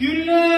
Güller!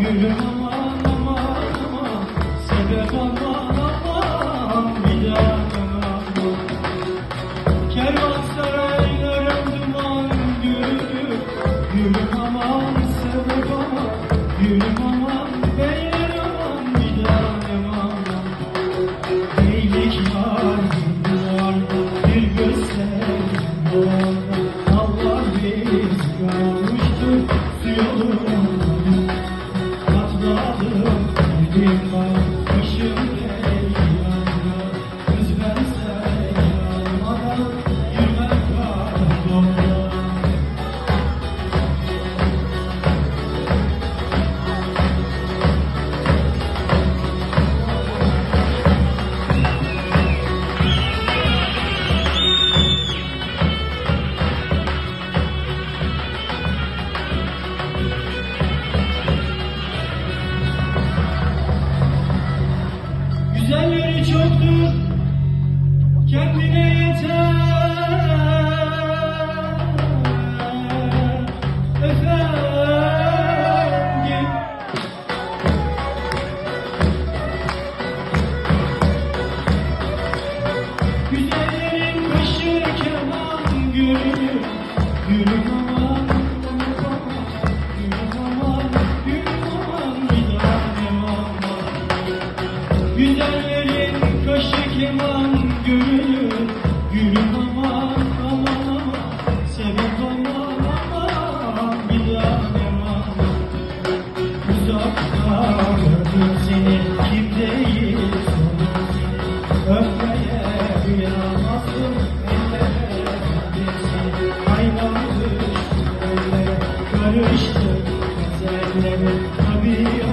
Gülüm aman aman Sebep aman aman Bir daha aman Kervansarayların duman gülü Gülüm aman sebep aman Gülüm aman beyler aman bir tanem aman Beylik var vardı bir vardı my Güzellerin kaşı keman gülü Gülüm aman aman aman. Sebep aman aman Bir tanem aman Uzakta gördüm seni Kim değil? Öpmeye kıyamazsın Ellere seni. Hayvan Karıştı ezellere Tabiat